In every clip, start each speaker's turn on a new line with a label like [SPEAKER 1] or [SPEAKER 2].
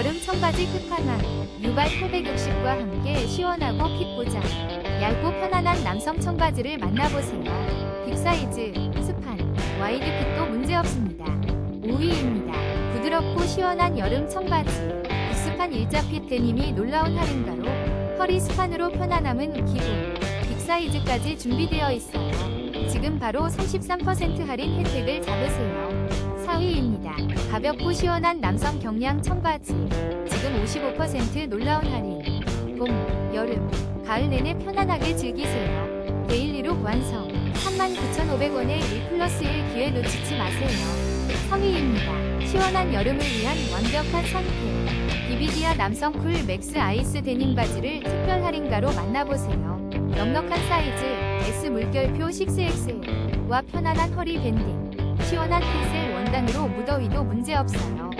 [SPEAKER 1] 여름 청바지 끝판왕 유발 860과 함께 시원하고 핏 보장 얇고 편안한 남성 청바지를 만나보세요. 빅사이즈, 스판, 와이드 핏도 문제없습니다. 5위입니다. 부드럽고 시원한 여름 청바지 빅스판 일자핏 데님이 놀라운 할인가로 허리 스판으로 편안함은 기본 빅사이즈까지 준비되어 있어요. 지금 바로 33% 할인 혜택을 잡으세요. 4위입니다. 가볍고 시원한 남성 경량 청바지. 지금 55% 놀라운 할인. 봄, 여름, 가을 내내 편안하게 즐기세요. 데일리룩 완성. 39,500원의 1 플러스 1 기회 놓치지 마세요. 3위입니다. 시원한 여름을 위한 완벽한 선택. 비비디아 남성 쿨 맥스 아이스 데님 바지를 특별 할인가로 만나보세요. 넉넉한 사이즈, S 물결표 6XL. 와 편안한 허리 밴딩. 시원한 핏의 원단으로 무더위도 문제없어요.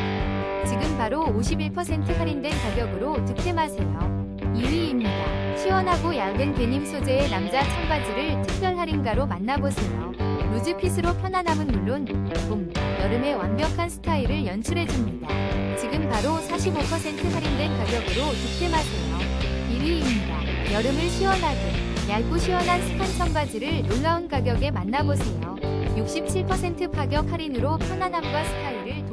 [SPEAKER 1] 지금 바로 51% 할인된 가격으로 득템하세요. 2위입니다. 시원하고 얇은 데님 소재의 남자 청바지를 특별 할인가로 만나보세요. 루즈핏으로 편안함은 물론 봄, 여름의 완벽한 스타일을 연출해줍니다. 지금 바로 45% 할인된 가격으로 득템하세요. 1위입니다. 여름을 시원하게 얇고 시원한 스판 청바지를 놀라운 가격에 만나보세요. 67% 가격 할인으로 편안함과 스타일을